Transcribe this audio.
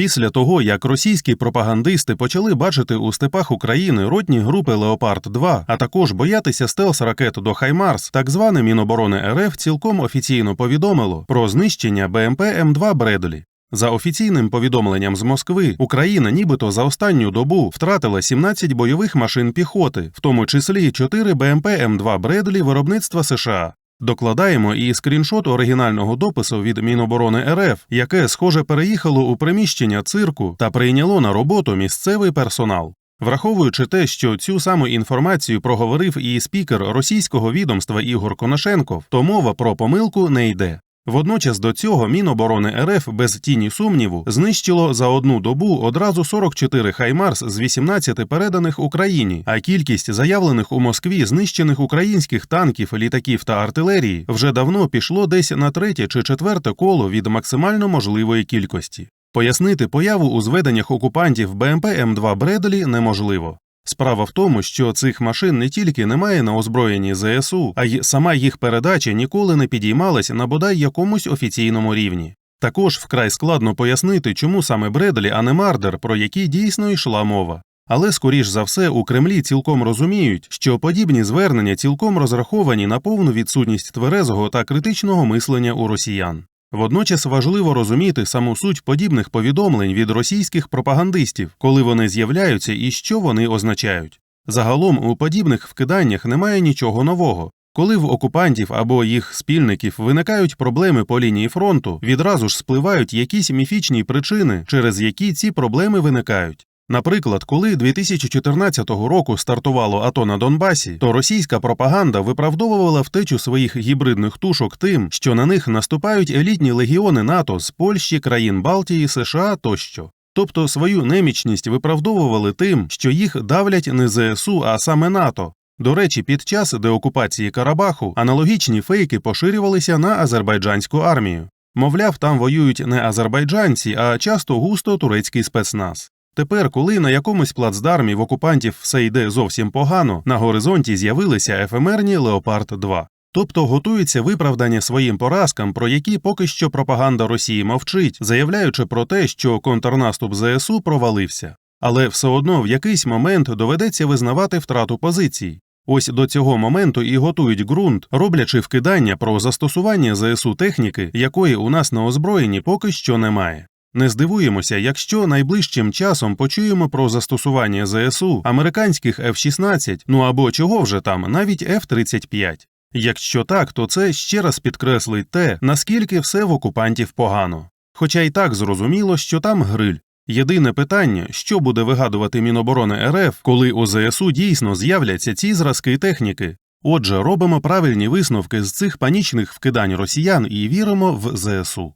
Після того, як російські пропагандисти почали бачити у степах України ротні групи Леопард 2 а також боятися стелс ракет до Хаймарс, так зване Міноборони РФ цілком офіційно повідомило про знищення БМП М2 Бредлі. За офіційним повідомленням з Москви, Україна нібито за останню добу втратила 17 бойових машин піхоти, в тому числі 4 БМП М2 Бредлі виробництва США. Докладаємо і скріншот оригінального допису від Міноборони РФ, яке, схоже, переїхало у приміщення цирку та прийняло на роботу місцевий персонал. Враховуючи те, що цю саму інформацію проговорив і спікер російського відомства Ігор Коношенков, то мова про помилку не йде. Водночас до цього Міноборони РФ без тіні сумніву знищило за одну добу одразу 44 Хаймарс з 18 переданих Україні, а кількість заявлених у Москві знищених українських танків, літаків та артилерії вже давно пішло десь на третє чи четверте коло від максимально можливої кількості. Пояснити появу у зведеннях окупантів БМП М2 Бредлі неможливо. Справа в тому, що цих машин не тільки немає на озброєнні ЗСУ, а й сама їх передача ніколи не підіймалась на бодай якомусь офіційному рівні. Також вкрай складно пояснити, чому саме Бредлі, а не Мардер, про які дійсно йшла мова. Але, скоріш за все, у Кремлі цілком розуміють, що подібні звернення цілком розраховані на повну відсутність тверезого та критичного мислення у росіян. Водночас важливо розуміти саму суть подібних повідомлень від російських пропагандистів, коли вони з'являються і що вони означають. Загалом у подібних вкиданнях немає нічого нового. Коли в окупантів або їх спільників виникають проблеми по лінії фронту, відразу ж спливають якісь міфічні причини, через які ці проблеми виникають. Наприклад, коли 2014 року стартувало АТО на Донбасі, то російська пропаганда виправдовувала втечу своїх гібридних тушок тим, що на них наступають елітні легіони НАТО з Польщі, країн Балтії, США тощо. Тобто свою немічність виправдовували тим, що їх давлять не ЗСУ, а саме НАТО. До речі, під час деокупації Карабаху аналогічні фейки поширювалися на азербайджанську армію. Мовляв, там воюють не азербайджанці, а часто густо турецький спецназ. Тепер, коли на якомусь плацдармі в окупантів все йде зовсім погано, на горизонті з'явилися ефемерні Леопард 2 Тобто готується виправдання своїм поразкам, про які поки що пропаганда Росії мовчить, заявляючи про те, що контрнаступ ЗСУ провалився. Але все одно в якийсь момент доведеться визнавати втрату позицій. Ось до цього моменту і готують ґрунт, роблячи вкидання про застосування ЗСУ техніки, якої у нас на озброєнні поки що немає. Не здивуємося, якщо найближчим часом почуємо про застосування ЗСУ американських F-16, ну або чого вже там, навіть F-35. Якщо так, то це ще раз підкреслить те, наскільки все в окупантів погано. Хоча й так зрозуміло, що там гриль. Єдине питання, що буде вигадувати Міноборони РФ, коли у ЗСУ дійсно з'являться ці зразки техніки. Отже, робимо правильні висновки з цих панічних вкидань росіян і віримо в ЗСУ.